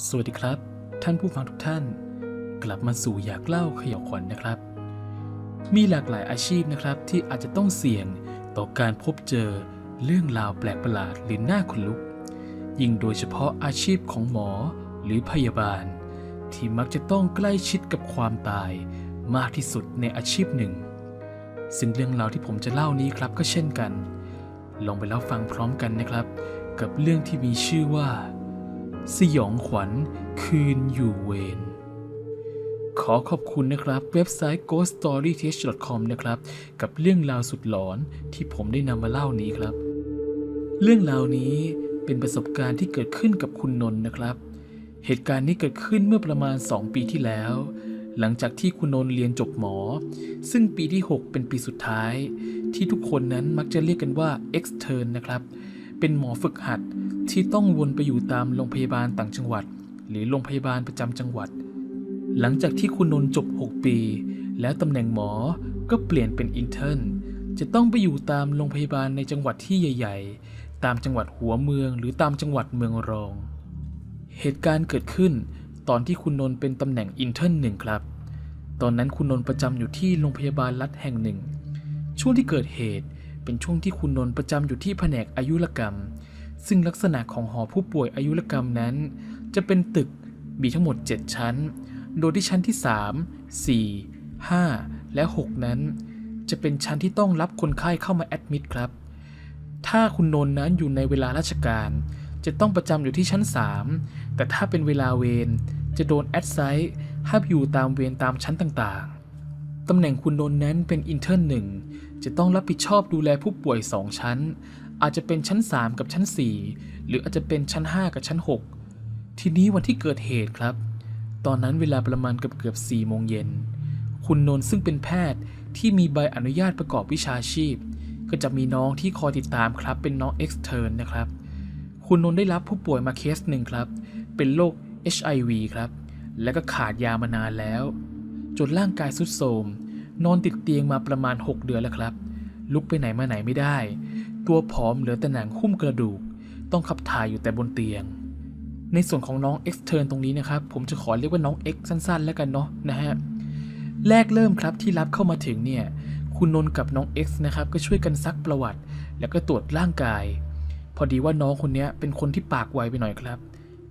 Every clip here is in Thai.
สวัสดีครับ ท่านผู้ฟังทุกท่าน กลับมาสู่อยากเล่าขย่าวขวัญนะครับ มีหลากหลายอาชีพนะครับที่อาจจะต้องเสี่ยงต่อการพบเจอเรื่องราวแปลกประหลาดหรือน่าขนลุก ยิ่งโดยเฉพาะอาชีพของหมอหรือพยาบาล ที่มักจะต้องใกล้ชิดกับความตายมากที่สุดในอาชีพหนึ่ง ซึ่งเรื่องราวที่ผมจะเล่านี้ครับก็เช่นกัน ลองไปรับฟังพร้อมกันนะครับ กับเรื่องที่มีชื่อว่า สยองขวัญคืนอยู่เวรขอขอบคุณนะครับ เว็บไซต์ ghoststoryth.com นะครับ กับเรื่องราวสุดหลอนที่ผมได้นำมาเล่านี้ครับ เรื่องราวนี้เป็นประสบการณ์ที่เกิดขึ้นกับคุณนนท์นะครับ เหตุการณ์นี้เกิดขึ้นเมื่อประมาณ 2 ปีที่แล้ว หลังจากที่คุณนนท์เรียนจบหมอ ซึ่งปีที่ 6 เป็นปีสุดท้าย ที่ทุกคนนั้นมักจะเรียกกันว่า extern นะครับ เป็นหมอฝึกหัดที่ต้องวนไปอยู่ตามโรงพยาบาลต่างจังหวัด หรือโรงพยาบาลประจำจังหวัด หลังจากที่คุณนนท์จบ 6 ปี แล้วตำแหน่งหมอก็เปลี่ยนเป็นอินเทอร์นจะต้องไปอยู่ตามโรงพยาบาลในจังหวัดที่ใหญ่ ๆ ตามจังหวัดหัวเมือง หรือตามจังหวัดเมืองรอง เหตุการณ์เกิดขึ้น ตอนที่คุณนนท์เป็นตำแหน่งอินเทอร์นหนึ่งครับ ตอนนั้นคุณนนท์ประจำอยู่ที่โรงพยาบาลรัฐแห่งหนึ่ง ช่วงที่เกิดเหตุ เป็นช่วงที่คุณนนท์ประจำอยู่ที่แผนกอายุรกรรม ซึ่งลักษณะของหอผู้ป่วยอายุรกรรมนั้น จะเป็นตึกมีทั้งหมด 7 ชั้น โดยที่ชั้นที่ 3 4 5 และ 6 นั้น จะเป็นชั้นที่ต้องรับคนไข้เข้ามาแอดมิดครับ ถ้าคุณนนท์นั้นอยู่ในเวลาราชการ จะต้องประจำอยู่ที่ชั้น 3 แต่ถ้าเป็นเวลาเวรจะโดนแอดไซต์ให้ไปอยู่ตามเวรตามชั้นต่างๆ ตำแหน่งคุณนนท์นั้นเป็นอินเทอร์หนึ่ง จะต้องรับผิดชอบดูแลผู้ป่วย 2 ชั้น อาจจะเป็นชั้น 3 กับชั้น 4 หรืออาจจะเป็นชั้น 5 กับชั้น 6 ทีนี้วันที่เกิดเหตุครับ ตอนนั้นเวลาประมาณเกือบเกือบ4โมงเย็น คุณนนท์ซึ่งเป็นแพทย์ที่มีใบอนุญาตประกอบวิชาชีพ ก็จะมีน้องที่คอยติดตามครับ เป็นน้อง extern นะครับ คุณนนท์ได้รับผู้ป่วยมาเคสหนึ่งครับ เป็นโรค HIV ครับ และก็ขาดยามานานแล้ว จนร่างกายสุดโทรม นอนติดเตียงมาประมาณ 6 เดือนแล้วครับ ลุกไปไหนมาไหนไม่ได้ ตัวผอมเหลือแต่หนังหุ้มกระดูก ต้องขับถ่ายอยู่แต่บนเตียง ในส่วนของน้อง extern ตรงนี้นะครับ ผมจะขอเรียกว่าน้อง X สั้นๆ แล้วกันเนาะนะฮะแรกเริ่มครับที่รับเข้ามาถึงเนี่ย คุณนนท์กับน้อง X นะครับก็ช่วยกันซักประวัติ แล้วก็ตรวจร่างกาย พอดีว่าน้องคนนี้เป็นคนที่ปากไวไปหน่อยครับ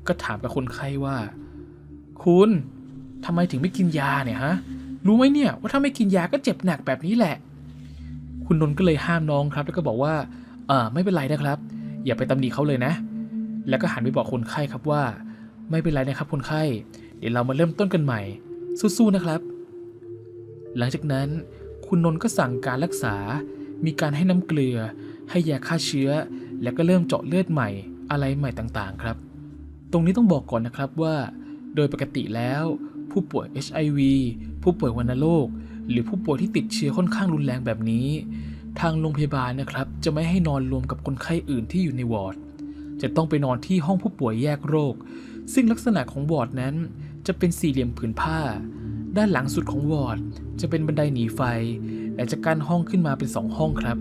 ก็ถามกับคนไข้ว่า คุณทำไมถึงไม่กินยาเนี่ยฮะ รู้ไหมเนี่ยว่าถ้าไม่กินยาก็เจ็บหนักแบบนี้แหละ คุณนนท์ก็เลยห้ามน้องครับ แล้วก็บอกว่าเออไม่เป็นไรนะครับ อย่าไปตำหนิเขาเลยนะ แล้วก็หันไปบอกคนไข้ครับว่า ไม่เป็นไรนะครับ คนไข้ เดี๋ยวเรามาเริ่มต้นกันใหม่ สู้ๆนะครับ หลังจากนั้นคุณนนท์ก็สั่งการรักษา มีการให้น้ำเกลือ ให้ยาฆ่าเชื้อ แล้วก็เริ่มเจาะเลือดใหม่ อะไรใหม่ต่างๆ ครับ ตรงนี้ต้องบอกก่อนนะครับว่า โดยปกติแล้ว ผู้ป่วย HIV ผู้ป่วยวัณโรคหรือผู้ป่วยที่ติดเชื้อค่อนข้างรุนแรงแบบนี้ ทางโรงพยาบาลนะครับ จะไม่ให้นอนรวมกับคนไข้อื่นที่อยู่ในวอร์ด จะต้องไปนอนที่ห้องผู้ป่วยแยกโรค ซึ่งลักษณะของวอร์ดนั้น จะเป็นสี่เหลี่ยมผืนผ้า ด้านหลังสุดของวอร์ด จะเป็นบันไดหนีไฟ และจะกั้นห้องขึ้นมาเป็นสองห้องครับ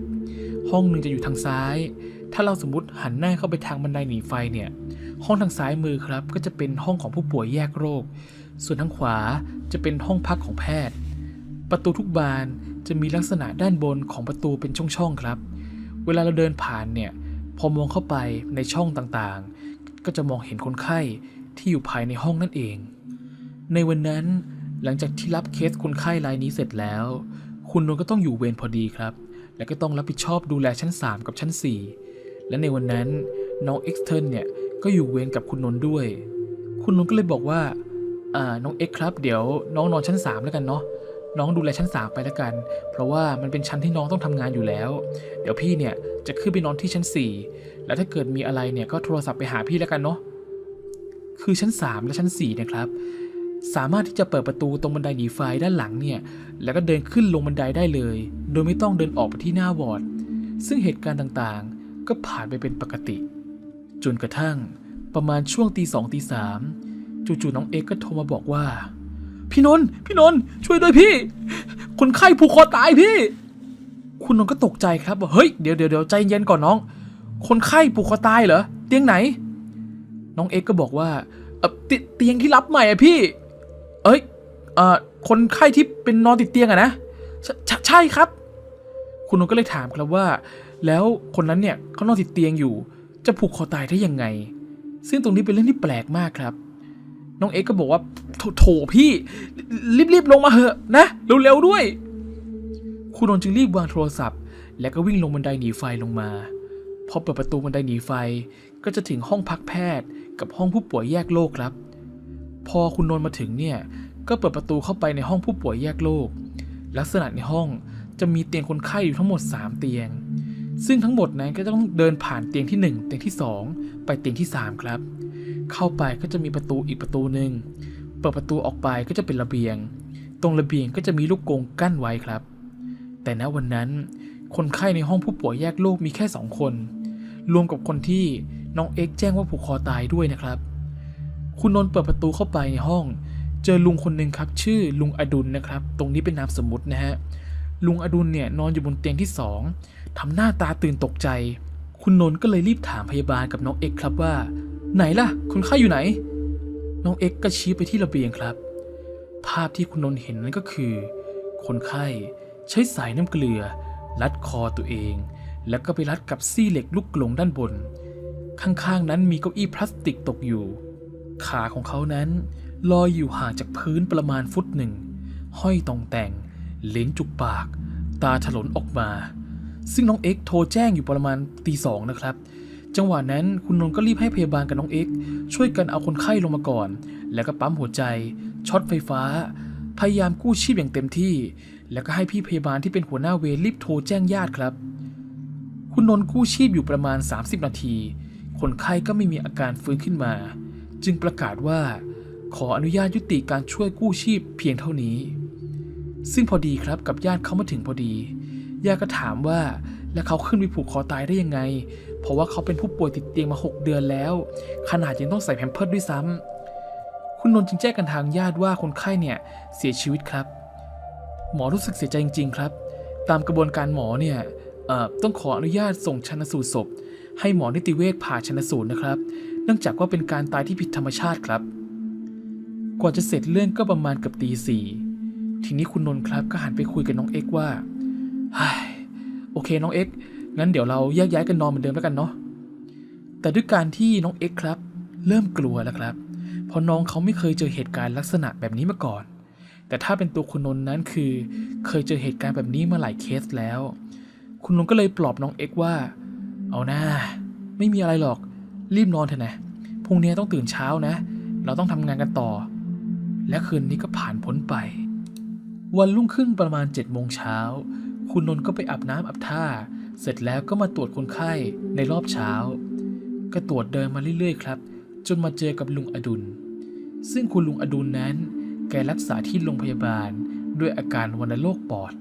ห้องหนึ่งจะอยู่ทางซ้าย ถ้าเราสมมติหันหน้าเข้าไปทางบันไดหนีไฟเนี่ย ห้องทางซ้ายมือครับ ก็จะเป็นห้องของผู้ป่วยแยกโรค ส่วนทางขวาจะเป็นห้องพักของแพทย์ ประตูทุกบานจะมีลักษณะด้านบนของประตูเป็นช่องๆครับ เวลาเราเดินผ่านเนี่ยพอมองเข้าไปในช่องต่างๆ ก็จะมองเห็นคนไข้ที่อยู่ภายในห้องนั่นเอง ในวันนั้นหลังจากที่รับเคสคนไข้รายนี้เสร็จแล้ว คุณนนท์ก็ต้องอยู่เวรพอดีครับ และก็ต้องรับผิดชอบดูแลชั้น 3 กับชั้น 4 และในวันนั้นน้องเอ็กซ์เทนเนี่ย ก็อยู่เวรกับคุณนนท์ด้วย คุณนนท์ก็เลยบอกว่าอ่าน้องเอ็กซ์ครับเดี๋ยวน้องนอนชั้น3แล้วกันเนาะน้องดูแลชั้น3ไปแล้วกัน เพราะว่ามันเป็นชั้นที่น้องต้องทำงานอยู่แล้ว เดี๋ยวพี่เนี่ยจะขึ้นไปนอนที่ชั้น 4 แล้วถ้าเกิดมีอะไรเนี่ยก็โทรศัพท์ไปหาพี่แล้วกันเนาะ คือชั้น 3 และชั้น4นะครับ สามารถที่จะเปิดประตูตรงบันไดหนีไฟด้านหลังเนี่ย แล้วก็เดินขึ้นลงบันไดได้เลย โดยไม่ต้องเดินออกไปที่หน้าวอร์ด ซึ่งเหตุการณ์ต่างๆ ก็ผ่านไปเป็นปกติ จนกระทั่งประมาณช่วงตีสองตีสามจู่ๆน้องเอกก็โทรมาบอกว่า พี่นนท์พี่นนท์ช่วยด้วยพี่ คนไข้ผูกคอตายพี่ คุณนนท์ก็ตกใจครับว่าเฮ้ยเดี๋ยวเดี๋ยวเดี๋ยวใจเย็นก่อนน้อง คนไข้ผูกคอตายเหรอเตียงไหน น้องเอ็กก็บอกว่าเออเตเตียงที่รับใหม่อะพี่ เอ้ยเอ่อคนไข้ที่เป็นนอนติดเตียงอะนะใช่ใช่ใช่ครับ คุณนนท์ก็เลยถามครับว่า แล้วคนนั้นเนี่ยเขานอนติดเตียงอยู่ จะผูกคอตายได้ยังไง ซึ่งตรงนี้เป็นเรื่องที่แปลกมากครับ น้องเอ็กก็บอกว่าโถพี่รีบๆลงมาเหอะนะเร็วๆด้วยคุณนนท์จึงรีบวางโทรศัพท์ แล้วก็วิ่งลงบันไดหนีไฟลงมา พอเปิดประตูบันไดหนีไฟก็จะถึงห้องพักแพทย์ กับห้องผู้ป่วยแยกโรคครับ พอคุณนนท์มาถึงเนี่ยก็เปิดประตูเข้าไปในห้องผู้ป่วยแยกโรคลักษณะในห้องจะมีเตียงคนไข้อยู่ทั้งหมด 3 เตียง ซึ่งทั้งหมดนั้นก็ต้องเดินผ่านเตียงที่ 1 เตียงที่ 2 ไปเตียงที่ 3 ครับ เข้าไปก็จะมีประตูอีกประตูหนึ่งเปิดประตูออกไปก็จะเป็นระเบียง ตรงระเบียงก็จะมีลูกกงกั้นไว้ครับ แต่ณวันนั้น คนไข้ในห้องผู้ป่วยแยกโรคมีแค่สองคน รวมกับคนที่น้องเอ็กแจ้งว่าผูกคอตายด้วยนะครับ คุณนนท์เปิดประตูเข้าไปในห้อง เจอลุงคนหนึ่งครับ ชื่อลุงอดุลนะครับ ตรงนี้เป็นนามสมมตินะฮะลุงอดุลเนี่ยนอนอยู่บนเตียงที่สอง ทำหน้าตาตื่นตกใจ คุณนนท์ก็เลยรีบถามพยาบาลกับน้องเอ็กครับว่า ไหนล่ะ คนไข้อยู่ไหน น้องเอ็กก็ชี้ไปที่ระเบียงครับ ภาพที่คุณนนท์เห็นนั่นก็คือ คนไข้ใช้สายน้ำเกลือรัดคอตัวเอง แล้วก็ไปรัดกับซี่เหล็กลูกกลงด้านบน ข้างๆนั้นมีเก้าอี้พลาสติกตกอยู่ ขาของเขานั้นลอยอยู่ห่างจากพื้นประมาณฟุตหนึ่ง ห้อยตองแต่ง เลนจุกปาก ตาถลนออกมา ซึ่งน้องเอ็กโทรแจ้งอยู่ประมาณตีสองนะครับ จังหวะนั้นคุณนนท์ก็รีบให้พยาบาลกับน้องเอ็กช่วยกันเอาคนไข้ลงมาก่อน แล้วก็ปั๊มหัวใจ ช็อตไฟฟ้า พยายามกู้ชีพอย่างเต็มที่ แล้วก็ให้พี่พยาบาลที่เป็นหัวหน้าเวรรีบโทรแจ้งญาติครับ คุณนนท์กู้ชีพอยู่ประมาณ 30 นาที คนไข้ก็ไม่มีอาการฟื้นขึ้นมา จึงประกาศว่าขออนุญาตยุติการช่วยกู้ชีพเพียงเท่านี้ ซึ่งพอดีครับกับญาติเขามาถึงพอดี ญาติก็ถามว่าแล้วเขาขึ้นไปผูกคอตายได้ยังไง เพราะว่าเขาเป็นผู้ป่วยติดเตียงมา 6 เดือนแล้ว ขนาดยังต้องใส่แพมเพิร์ดด้วยซ้ำคุณนนท์จึงแจ้งกันทางญาติว่าคนไข้เนี่ยเสียชีวิตครับ หมอรู้สึกเสียใจจริง ๆ ครับ ตามกระบวนการหมอเนี่ยต้องขออนุญาตส่งชันสูตรศพ ให้หมอนิติเวชผ่าชันสูตรนะครับ เนื่องจากว่าเป็นการตายที่ผิดธรรมชาติครับ กว่าจะเสร็จเรื่องก็ประมาณเกับตีสี่ทีนี้คุณนนท์ครับก็หันไปคุยกับน้องเอ็กว่า โอเคน้องเอ็กซ์งั้นเดี๋ยวเราแยกย้ายกันนอนเหมือนเดิมแล้วกันเนาะแต่ด้วยการที่น้องเอ็กซ์ครับ เริ่มกลัวแล้วครับ เพราะน้องเขาไม่เคยเจอเหตุการณ์ลักษณะแบบนี้มาก่อน แต่ถ้าเป็นตัวคุณนนท์นั้นคือ เคยเจอเหตุการณ์แบบนี้มาหลายเคสแล้ว คุณนนท์ก็เลยปลอบน้องเอ็กซ์ว่า เอาหน้า ไม่มีอะไรหรอก รีบนอนเถอะนะพรุ่งนี้ต้องตื่นเช้านะ เราต้องทำงานกันต่อ และคืนนี้ก็ผ่านพ้นไป วันรุ่งขึ้นประมาณ7จ็ดโมงเช้า คุณนนท์ก็ไปอาบน้ำอาบท่า เสร็จแล้วก็มาตรวจคนไข้ในรอบเช้า ก็ตรวจเดินมาเรื่อยๆครับ จนมาเจอกับลุงอดุล ซึ่งคุณลุงอดุลนั้น แกรักษาที่โรงพยาบาลด้วยอาการวัณโรคปอด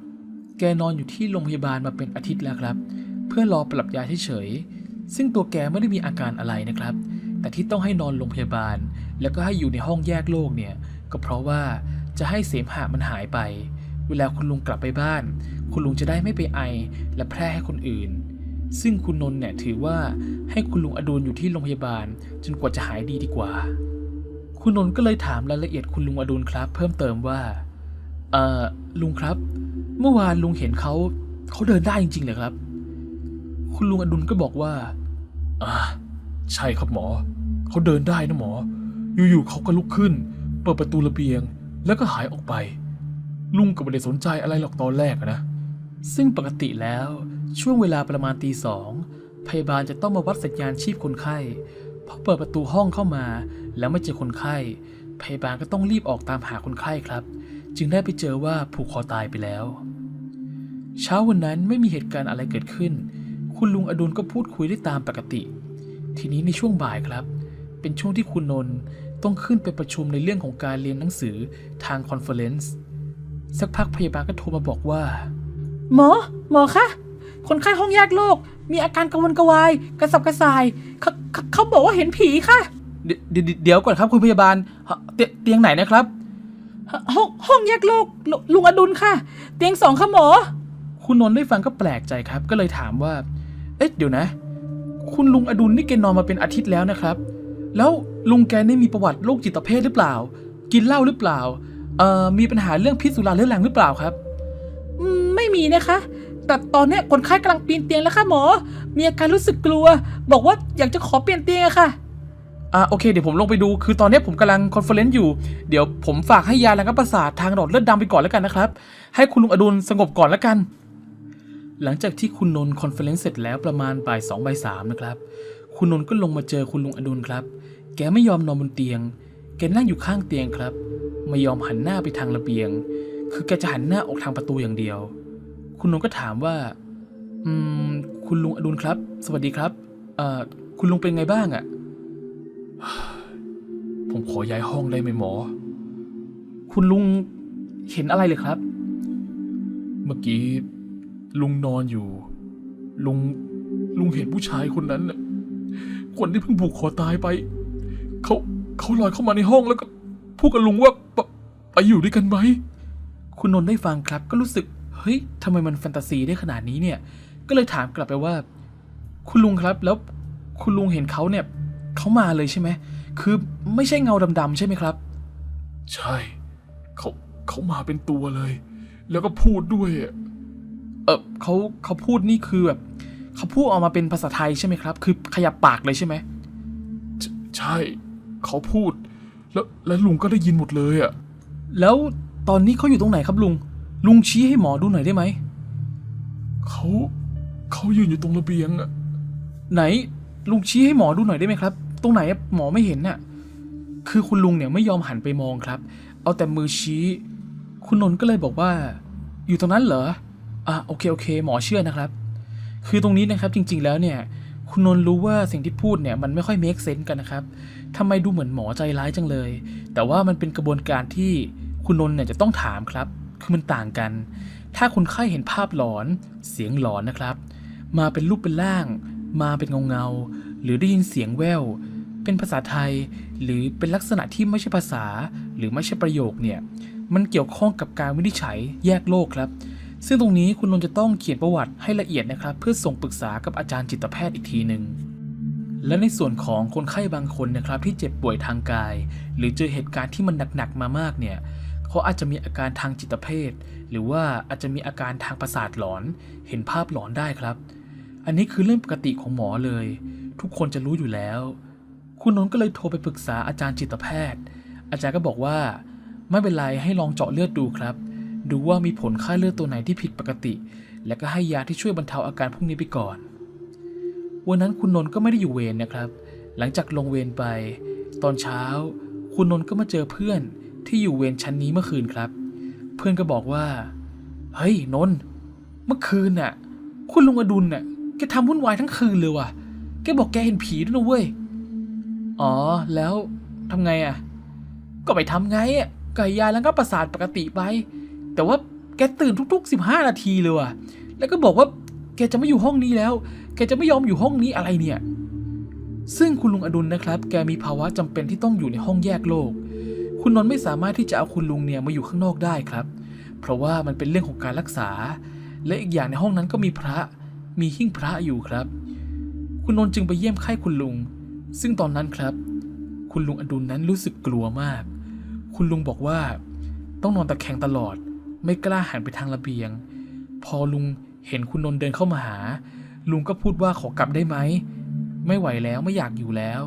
แกนอนอยู่ที่โรงพยาบาลมาเป็นอาทิตย์แล้วครับ เพื่อรอปรับยาเฉยๆซึ่งตัวแกไม่ได้มีอาการอะไรนะครับ แต่ที่ต้องให้นอนโรงพยาบาล แล้วก็ให้อยู่ในห้องแยกโรคเนี่ยก็เพราะว่าจะให้เสมหะมันหายไป เวลาคุณลุงกลับไปบ้าน คุณลุงจะได้ไม่ไปไอและแพร่ให้คนอื่น ซึ่งคุณนนท์เนี่ยถือว่าให้คุณลุงอดุลอยู่ที่โรงพยาบาล จนกว่าจะหายดีดีกว่า คุณนนท์ก็เลยถามรายละเอียดคุณลุงอดุลครับ เพิ่มเติมว่าเอ่อลุงครับ เมื่อวานลุงเห็นเขาเขาเดินได้จริงๆเหรอครับ คุณลุงอดุลก็บอกว่าอ่าใช่ครับหมอ เขาเดินได้นะหมอ อยู่ๆเขาก็ลุกขึ้น เปิดประตูระเบียง แล้วก็หายออกไป ลุงก็ไม่ได้สนใจอะไรหรอกตอนแรกนะ ซึ่งปกติแล้วช่วงเวลาประมาณตีสองพยาบาลจะต้องมาวัดสัญญาณชีพคนไข้พอเปิดประตูห้องเข้ามา แล้วไม่เจอคนไข้ พยาบาลก็ต้องรีบออกตามหาคนไข้ครับ จึงได้ไปเจอว่าผูกคอตายไปแล้ว เช้าวันนั้นไม่มีเหตุการณ์อะไรเกิดขึ้น คุณลุงอดุลก็พูดคุยได้ตามปกติ ทีนี้ในช่วงบ่ายครับ เป็นช่วงที่คุณนนท์ต้องขึ้นไปประชุมในเรื่องของการเรียนหนังสือทางคอนเฟอเรนซ์สักพักพยาบาลก็โทรมาบอกว่า หมอ หมอคะ คนไข้ห้องแยกโรค มีอาการกระวนกระวาย กระสับกระส่ายเขาเขาเขาบอกว่าเห็นผีค่ะเดี๋ยวเดี๋ยวเดี๋ยวก่อนครับคุณพยาบาลเตียเตียงไหนนะครับ ห้องห้องแยกโรคลลุงอดุลค่ะ เตียงสองค่ะหมอ คุณนนท์ได้ฟังก็แปลกใจครับ ก็เลยถามว่า เอ๊ะเดี๋ยวนะ คุณลุงอดุลนี่แกนอนมาเป็นอาทิตย์แล้วนะครับ แล้วลุงแกนี่มีประวัติโรคจิตเภทหรือเปล่า กินเหล้าหรือเปล่า เอ่อมีปัญหาเรื่องพิษสุราเรื้อรังหรือเปล่าครับอืม ไม่มีนะคะ แต่ตอนนี้คนไข้กำลังปีนเตียงแล้วค่ะหมอ มีอาการรู้สึกกลัว บอกว่าอยากจะขอเปลี่ยนเตียงอะค่ะ อ่าโอเคเดี๋ยวผมลงไปดู คือตอนนี้ผมกำลังคอนเฟอเรนซ์อยู่ เดี๋ยวผมฝากให้ยาระงับประสาททางหลอดเลือดดำไปก่อนแล้วกันนะครับ ให้คุณลุงอดุลสงบก่อนแล้วกัน หลังจากที่คุณนนท์คอนเฟอเรนซ์เสร็จแล้วประมาณบ่ายสองบ่ายสามนะครับ คุณนนท์ก็ลงมาเจอคุณลุงอดุลครับ แกไม่ยอมนอนบนเตียง แกนั่งอยู่ข้างเตียงครับ ไม่ยอมหันหน้าไปทางระเบียง คือแกจะหันหน้าออกทางประตูอย่างเดียว คุณนนท์ก็ถามว่า อืม คุณลุงอดุลครับ สวัสดีครับเอ่อคุณลุงเป็นไงบ้างอะผมขอย้ายห้องได้ไหมหมอ คุณลุงเห็นอะไรเลยครับ เมื่อกี้ ลุงนอนอยู่ ลุงลุงเห็นผู้ชายคนนั้นน่ะคนที่เพิ่งผูกคอตายไป เขาเขาลอยเข้ามาในห้องแล้วก็พูดกับลุงว่าไปอยู่ด้วยกันไหม คุณนนท์ได้ฟังครับ ก็รู้สึก เฮ้ยทำไมมันแฟนตาซีได้ขนาดนี้เนี่ย ก็เลยถามกลับไปว่า คุณลุงครับ แล้วคุณลุงเห็นเขาเนี่ยเขามาเลยใช่ไหม คือไม่ใช่เงาดำๆใช่ไหมครับ ใช่ เขาเขามาเป็นตัวเลย แล้วก็พูดด้วยอะเออเขาเขาพูดนี่คือแบบเขาพูดออกมาเป็นภาษาไทยใช่ไหมครับ คือขยับปากเลยใช่ไหมใชใช่เขาพูด แล้วแล้วลุงก็ได้ยินหมดเลยอะแล้ว ตอนนี้เขาอยู่ตรงไหนครับลุง ลุงชี้ให้หมอดูหน่อยได้ไหม เขาเขายืนอยู่ตรงระเบียงอะไหน ลุงชี้ให้หมอดูหน่อยได้ไหมครับ ตรงไหนอะหมอไม่เห็นน่ะ คือคุณลุงเนี่ยไม่ยอมหันไปมองครับ เอาแต่มือชี้ คุณนนท์ก็เลยบอกว่า อยู่ตรงนั้นเหรอ อะโอเคโอเค หมอเชื่อนะครับ คือตรงนี้นะครับจริง ๆแล้วเนี่ย คุณนนท์รู้ว่าสิ่งที่พูดเนี่ยมันไม่ค่อยเมคเซนส์กันนะครับทำไมดูเหมือนหมอใจร้ายจังเลย แต่ว่ามันเป็นกระบวนการที่ คุณนนท์เนี่ยจะต้องถามครับ คือมันต่างกัน ถ้าคนไข้เห็นภาพหลอน เสียงหลอนนะครับ มาเป็นรูปเป็นร่าง มาเป็นเงาเงา หรือได้ยินเสียงแว่วเป็นภาษาไทย หรือเป็นลักษณะที่ไม่ใช่ภาษา หรือไม่ใช่ประโยคเนี่ย มันเกี่ยวข้องกับการวินิจฉัยแยกโลกครับ ซึ่งตรงนี้คุณนนท์จะต้องเขียนประวัติให้ละเอียดนะครับ เพื่อส่งปรึกษากับอาจารย์จิตแพทย์อีกทีหนึ่งและในส่วนของคนไข้บางคนนะครับที่เจ็บป่วยทางกาย หรือเจอเหตุการณ์ที่มันหนักๆมามากเนี่ย เขาอาจจะมีอาการทางจิตเภท หรือว่าอาจจะมีอาการทางประสาทหลอน เห็นภาพหลอนได้ครับ อันนี้คือเรื่องปกติของหมอเลย ทุกคนจะรู้อยู่แล้ว คุณนนท์ก็เลยโทรไปปรึกษาอาจารย์จิตแพทย์ อาจารย์ก็บอกว่า ไม่เป็นไรให้ลองเจาะเลือดดูครับ ดูว่ามีผลค่าเลือดตัวไหนที่ผิดปกติ และก็ให้ยาที่ช่วยบรรเทาอาการพวกนี้ไปก่อน วันนั้นคุณนนท์ก็ไม่ได้อยู่เวรนะครับ หลังจากลงเวรไป ตอนเช้า คุณนนท์ก็มาเจอเพื่อน ที่อยู่เวรชั้นนี้เมื่อคืนครับ เพื่อนก็บอกว่า เฮ้ยนนท์เมื่อคืนน่ะ คุณลุงอดุลน่ะแกทำวุ่นวายทั้งคืนเลยว่ะแกบอกแกเห็นผีด้วยนะเว้ยอ๋อแล้วทำไงอะ ก็ไปทำไงอะก่ยาแล้วก็ประสาทปกติไป แต่ว่าแกตื่นทุก ๆ 15 นาทีเลยว่ะ แล้วก็บอกว่าแกจะไม่อยู่ห้องนี้แล้ว แกจะไม่ยอมอยู่ห้องนี้อะไรเนี่ย ซึ่งคุณลุงอดุลนะครับ แกมีภาวะจำเป็นที่ต้องอยู่ในห้องแยกโลก คุณนนท์ไม่สามารถที่จะเอาคุณลุงเนี่ยมาอยู่ข้างนอกได้ครับ เพราะว่ามันเป็นเรื่องของการรักษา และอีกอย่างในห้องนั้นก็มีพระ มีหิ้งพระอยู่ครับ คุณนนท์จึงไปเยี่ยมไข้คุณลุง ซึ่งตอนนั้นครับ คุณลุงอดุลนั้นรู้สึกกลัวมาก คุณลุงบอกว่า ต้องนอนตะแคงตลอด ไม่กล้าหันไปทางระเบียง พอลุงเห็นคุณนนท์เดินเข้ามาหา ลุงก็พูดว่าขอกลับได้ไหม ไม่ไหวแล้วไม่อยากอยู่แล้ว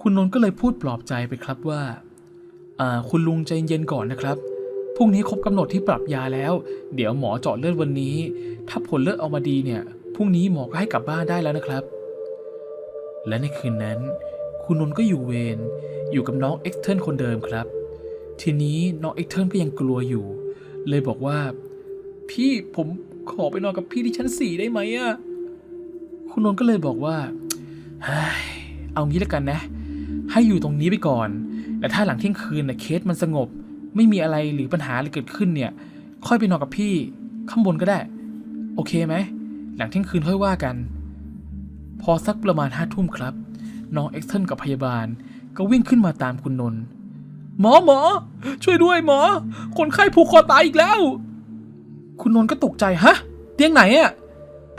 คุณนนท์ก็เลยพูดปลอบใจไปครับว่าอ่า คุณลุงใจเย็นก่อนนะครับ พรุ่งนี้ครบกำหนดที่ปรับยาแล้ว เดี๋ยวหมอเจาะเลือดวันนี้ ถ้าผลเลือดออกมาดีเนี่ย พรุ่งนี้หมอก็ให้กลับบ้านได้แล้วนะครับ และในคืนนั้น คุณนนท์ก็อยู่เวร อยู่กับน้องเอ็กเทิร์นคนเดิมครับ ทีนี้น้องเอ็กเทิร์นก็ยังกลัวอยู่ เลยบอกว่า พี่ผมขอไปนอนกับพี่ที่ชั้นสี่ได้ไหมอะคุณนนท์ก็เลยบอกว่าเฮ้ยเอางี้แล้วกันนะ ให้อยู่ตรงนี้ไปก่อน แต่ถ้าหลังเที่ยงคืนนะเคสมันสงบ ไม่มีอะไรหรือปัญหาอะไรเกิดขึ้นเนี่ย ค่อยไปนอนกับพี่ ข้างบนก็ได้ โอเคไหม หลังเที่ยงคืนค่อยว่ากัน พอสักประมาณห้าทุ่มครับ น้องเอ็กเทิร์นกับพยาบาล ก็วิ่งขึ้นมาตามคุณนนท์หมอหมอ ช่วยด้วยหมอ คนไข้ผูกคอตายอีกแล้ว คุณนนท์ก็ตกใจฮะ เตียงไหนอะ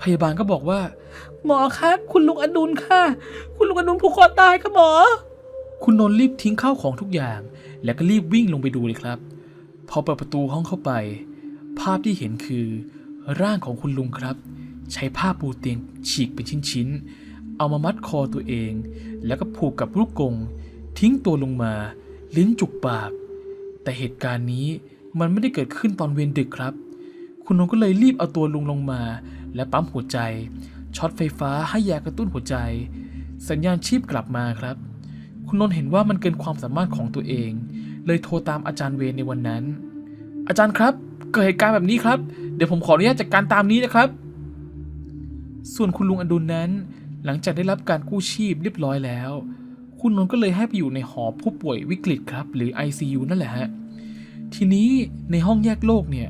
พยาบาลก็บอกว่า หมอครับ คุณลุงอดุลค่ะ คุณลุงอดุลผูกคอตายค่ะหมอ คุณนนท์รีบทิ้งข้าวของทุกอย่าง แล้วก็รีบวิ่งลงไปดูเลยครับ พอเปิดประตูห้องเข้าไป ภาพที่เห็นคือร่างของคุณลุงครับ ใช้ผ้าปูเตียงฉีกเป็นชิ้นๆ เอามามัดคอตัวเอง แล้วก็ผูกกับลูกกง ทิ้งตัวลงมา ลิ้นจุกปาก แต่เหตุการณ์นี้มันไม่ได้เกิดขึ้นตอนเวรดึกครับ คุณนนท์ก็เลยรีบเอาตัวลุงลงมา และปั๊มหัวใจ ช็อตไฟฟ้าให้ยากระตุ้นหัวใจ สัญญาณชีพกลับมาครับ คุณนนท์เห็นว่ามันเกินความสามารถของตัวเอง เลยโทรตามอาจารย์เวในวันนั้น อาจารย์ครับ เกิดเหตุการณ์แบบนี้ครับ เดี๋ยวผมขออนุญาตจัดการตามนี้นะครับ ส่วนคุณลุงอดุลนั้น หลังจากได้รับการกู้ชีพเรียบร้อยแล้ว คุณนนท์ก็เลยให้ไปอยู่ในหอผู้ป่วยวิกฤตครับ หรือ ICU นั่นแหละฮะ ทีนี้ในห้องแยกโลกเนี่ย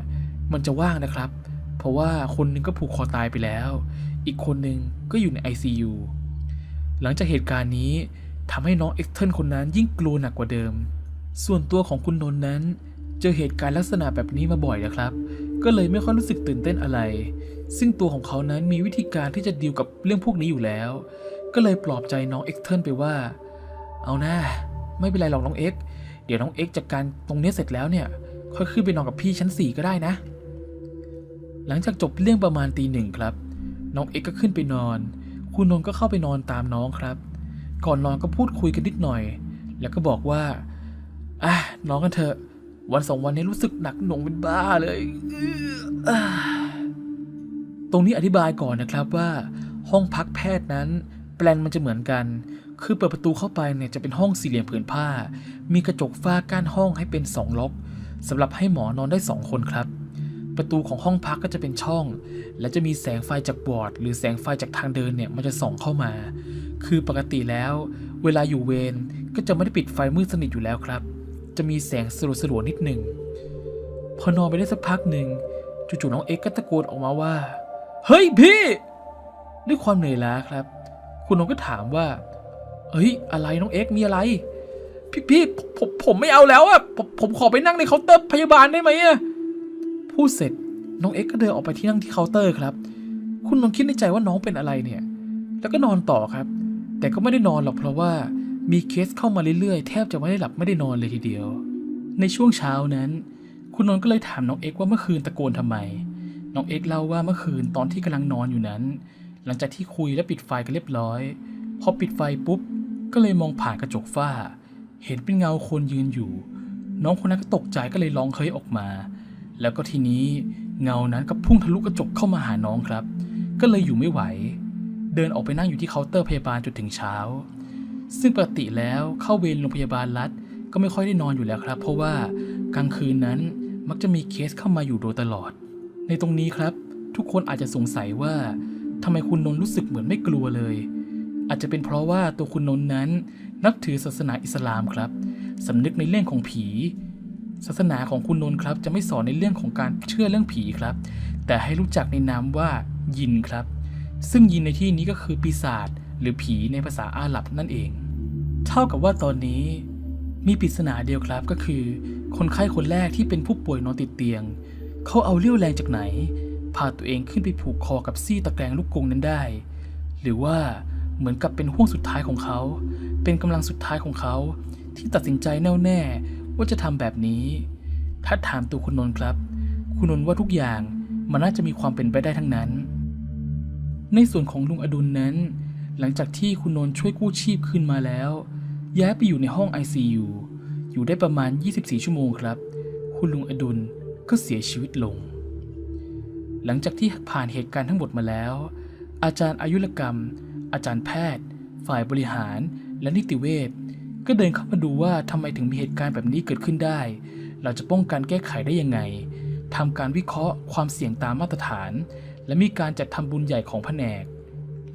มันจะว่างนะครับ เพราะว่าคนหนึงก็ผูกคอตายไปแล้ว อีกคนหนึ่งก็อยู่ใน ICU หลังจากเหตุการณ์นี้ ทำให้น้องเอ็กเทิลคนนั้นยิ่งกลัวหนักกว่าเดิม ส่วนตัวของคุณนนท์นั้น เจอเหตุการณ์ลักษณะแบบนี้มาบ่อยนะครับ ก็เลยไม่ค่อยรู้สึกตื่นเต้นอะไร ซึ่งตัวของเขานั้นมีวิธีการที่จะดีลกับเรื่องพวกนี้อยู่แล้ว ก็เลยปลอบใจน้องเอ็กเทิลไปว่า เอาหน้าไม่เป็นไรหรอกน้องเอ็กเดี๋ยวน้องเอ็กจัดการตรงนี้เสร็จแล้วเนี่ย ค่อยขึ้นไปนอนกับพี่ชั้นสี่ก็ได้นะ หลังจากจบเรื่องประมาณตีหนึ่งครับ น้องเอ็กก็ขึ้นไปนอน คุณนนท์ก็เข้าไปนอนตามน้องครับ ก่อนนอนก็พูดคุยกันนิดหน่อย แล้วก็บอกว่าอะนอนกันเถอะวันสองวันนี้รู้สึกหนักหน่วงเป็นบ้าเลย ตรงนี้อธิบายก่อนนะครับว่า ห้องพักแพทย์นั้น แปลนมันจะเหมือนกัน คือเปิดประตูเข้าไปเนี่ยจะเป็นห้องสี่เหลี่ยมผืนผ้า มีกระจกฝ้ากั้นห้องให้เป็นสองล็อกสำหรับให้หมอนอนได้สองคนครับ ประตูของห้องพักก็จะเป็นช่อง และจะมีแสงไฟจากบอร์ด หรือแสงไฟจากทางเดินเนี่ยมันจะส่องเข้ามา คือปกติแล้ว เวลาอยู่เวรก็จะไม่ได้ปิดไฟมืดสนิทอยู่แล้วครับ จะมีแสงสลัวๆนิดหนึ่ง พอนอนไปได้สักพักหนึ่งจู่ๆน้องเอ็กซ์ก็ตะโกนออกมาว่า เฮ้ยพี่ ด้วยความเหนื่อยล้าครับ คุณนนท์ก็ถามว่าเฮ้ยอะไรน้องเอ็กซ์มีอะไร พี่พี่ผมผมไม่เอาแล้วอะผมผมขอไปนั่งในเคาน์เตอร์พยาบาลได้ไหมอะพูดเสร็จน้องเอ็กซ์ก็เดินออกไปที่นั่งที่เคาน์เตอร์ครับ คุณนนท์คิดในใจว่าน้องเป็นอะไรเนี่ย แล้วก็นอนต่อครับ แต่ก็ไม่ได้นอนหรอกเพราะว่ามีเคสเข้ามาเรื่อยๆ แทบจะไม่ได้หลับไม่ได้นอนเลยทีเดียว ในช่วงเช้านั้น คุณนนท์ก็เลยถามน้องเอ็กว่าเมื่อคืนตะโกนทำไม น้องเอ็กเล่าว่าเมื่อคืนตอนที่กำลังนอนอยู่นั้น หลังจากที่คุยและปิดไฟกันเรียบร้อย พอปิดไฟปุ๊บ ก็เลยมองผ่านกระจกฝ้า เห็นเป็นเงาคนยืนอยู่ น้องคนนั้นก็ตกใจก็เลยร้องเฮ้ยออกมา แล้วก็ทีนี้เงานั้นก็พุ่งทะลุกระจกเข้ามาหาน้องครับ ก็เลยอยู่ไม่ไหว เดินออกไปนั่งอยู่ที่เคาน์เตอร์พยาบาลจนถึงเช้า ซึ่งปกติแล้วเข้าเวรโรงพยาบาลรัฐก็ไม่ค่อยได้นอนอยู่แล้วครับ เพราะว่ากลางคืนนั้นมักจะมีเคสเข้ามาอยู่โดยตลอด ในตรงนี้ครับ ทุกคนอาจจะสงสัยว่าทำไมคุณนนท์รู้สึกเหมือนไม่กลัวเลย อาจจะเป็นเพราะว่าตัวคุณนนท์นั้นนับถือศาสนาอิสลามครับสำนึกในเรื่องของผี ศาสนาของคุณนนท์ครับจะไม่สอนในเรื่องของการเชื่อเรื่องผีครับ แต่ให้รู้จักในนามว่ายินครับ ซึ่งยินในที่นี้ก็คือปีศาจหรือผีในภาษาอาหรับนั่นเอง เท่ากับว่าตอนนี้ มีปริศนาเดียวครับก็คือ คนไข้คนแรกที่เป็นผู้ป่วยนอนติดเตียง เขาเอาเรี่ยวแรงจากไหน พาตัวเองขึ้นไปผูกคอกับซี่ตะแกรงลูกกงนั้นได้ หรือว่าเหมือนกับเป็นห่วงสุดท้ายของเขา เป็นกำลังสุดท้ายของเขา ที่ตัดสินใจแน่วแน่ว่าจะทำแบบนี้ ถ้าถามตัวคุณนนท์ครับ คุณนนท์ว่าทุกอย่างมันน่าจะมีความเป็นไปได้ทั้งนั้น ในส่วนของลุงอดุลนั้น หลังจากที่คุณนนท์ช่วยกู้ชีพขึ้นมาแล้ว ย้ายไปอยู่ในห้อง ICU อยู่ได้ประมาณ 24 ชั่วโมงครับ คุณลุงอดุลก็เสียชีวิตลง หลังจากที่ผ่านเหตุการณ์ทั้งหมดมาแล้ว อาจารย์อายุรกรรม อาจารย์แพทย์ ฝ่ายบริหาร และนิติเวชก็เดินเข้ามาดูว่าทำไมถึงมีเหตุการณ์แบบนี้เกิดขึ้นได้ เราจะป้องกันแก้ไขได้ยังไงทำการวิเคราะห์ความเสี่ยงตามมาตรฐาน และมีการจัดทำบุญใหญ่ของแผนก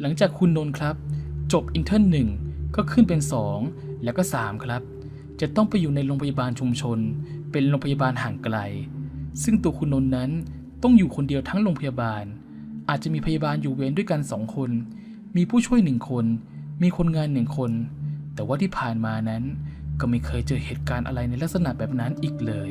หลังจากคุณนนท์ครับ จบอินเทอร์หนึ่งก็ขึ้นเป็น 2 แล้วก็ 3 ครับ จะต้องไปอยู่ในโรงพยาบาลชุมชน เป็นโรงพยาบาลห่างไกล ซึ่งตัวคุณนนท์นั้นต้องอยู่คนเดียวทั้งโรงพยาบาล อาจจะมีพยาบาลอยู่เวรด้วยกัน2คน มีผู้ช่วยหนึ่งคน มีคนงานหนึ่งคน แต่ว่าที่ผ่านมานั้นก็ไม่เคยเจอเหตุการณ์อะไรในลักษณะแบบนั้นอีกเลย